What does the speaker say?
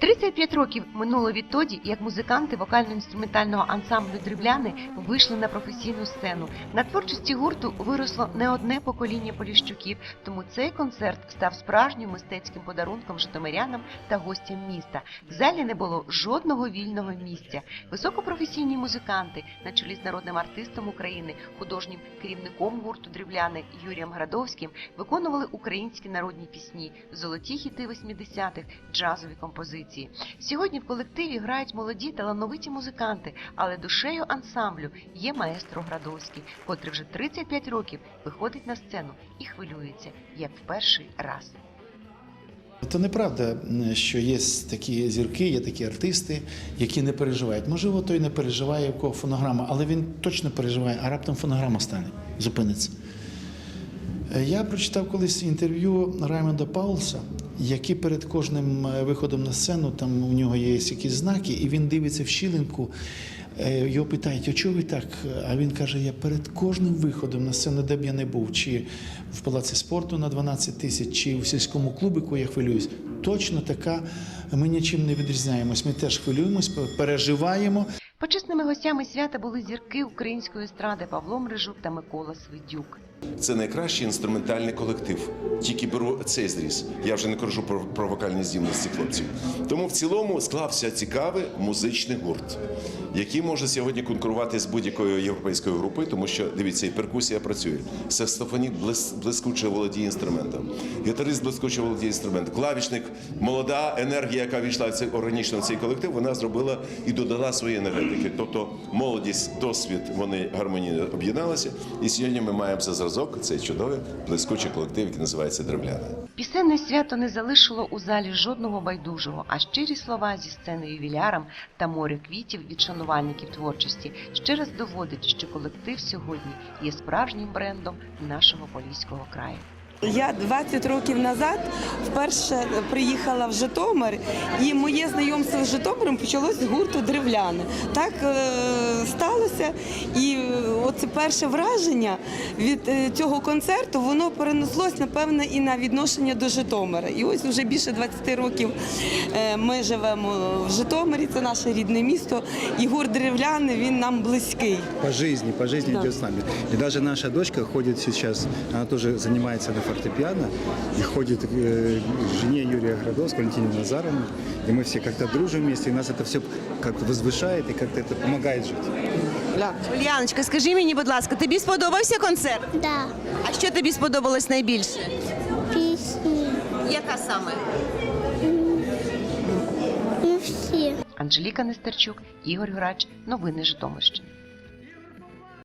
35 років минуло відтоді, як музиканти вокально-інструментального ансамблю Древляни вийшли на професійну сцену. На творчості гурту виросло не одне покоління поліщуків, тому цей концерт став справжнім мистецьким подарунком житомирянам та гостям міста. В залі не було жодного вільного місця. Високопрофесійні музиканти на чолі з народним артистом України, художнім керівником гурту Древляни Юрієм Градовським виконували українські народні пісні, золоті хіти 80-х, джазові композиції. Сьогодні в колективі грають молоді талановиті музиканти, але душею ансамблю є маестро Градовський, котрий вже 35 років виходить на сцену і хвилюється, як в перший раз. То неправда, що є такі зірки, є такі артисти, які не переживають. Можливо, той не переживає, у кого фонограма, але він точно переживає, а раптом фонограма стане, зупиниться. Е, Я прочитав колись інтерв'ю Раймонда Паулса, який перед кожним е, виходом на сцену, там у нього є якісь знаки, і він дивиться в щілинку. Е, Його питають, а чого ви так? А він каже: я перед кожним виходом на сцену, де б я не був, чи в палаці спорту на 12 тисяч, чи в сільському клубику я хвилююсь. Точно така, ми нічим не відрізняємось. Ми теж хвилюємось, переживаємо. Почесними гостями свята були зірки української естради Павло Мрижук та Микола Свидюк. Це найкращий інструментальний колектив. Тільки беру цей зріз. Я вже не кажу про, про вокальні здібності хлопців. Тому в цілому склався цікавий музичний гурт, який може сьогодні конкурувати з будь-якою європейською групою, тому що дивіться, і перкусія працює. Саксофоніст блис, блискуче володіє інструментом. Гітарист блискуче володіє інструментом. Клавішник, молода енергія, яка війшла в цей органічно в цей колектив, вона зробила і додала свої енергетики. Тобто молодість, досвід, вони гармонійно об'єдналися. І сьогодні ми маємо за зразок цей чудовий блискучий колектив, який називається Древляна. Пісенне свято не залишило у залі жодного байдужого, а щирі слова зі сцени ювілярам та море квітів від шанувальників творчості ще раз доводить, що колектив сьогодні є справжнім брендом нашого поліського краю. Я 20 років назад вперше приїхала в Житомир, і моє знайомство з Житомиром почалось з гурту Древляни. Так е, сталося, і оце перше враження від е, цього концерту воно перенеслось, напевне, і на відношення до Житомира. І ось вже більше 20 років е, ми живемо в Житомирі, це наше рідне місто. І гурт Древляни він нам близький. по жизни, по жизни Да. идет с нами. И даже наша дочка ходит сейчас, она тоже занимается на фортепиано и ходит к э, жене Юрия Градовского, Валентине Назаровне. И мы все как-то дружим вместе, и нас это все как-то возвышает и как-то это помогает жить. Ульяночка, скажи мені, будь ласка, тобі сподобався концерт? Да, А що тобі сподобалось найбільше? пісні. Яка саме? Ну всі. Анжеліка Нестерчук, Ігор Грач. Новини Житомирщини.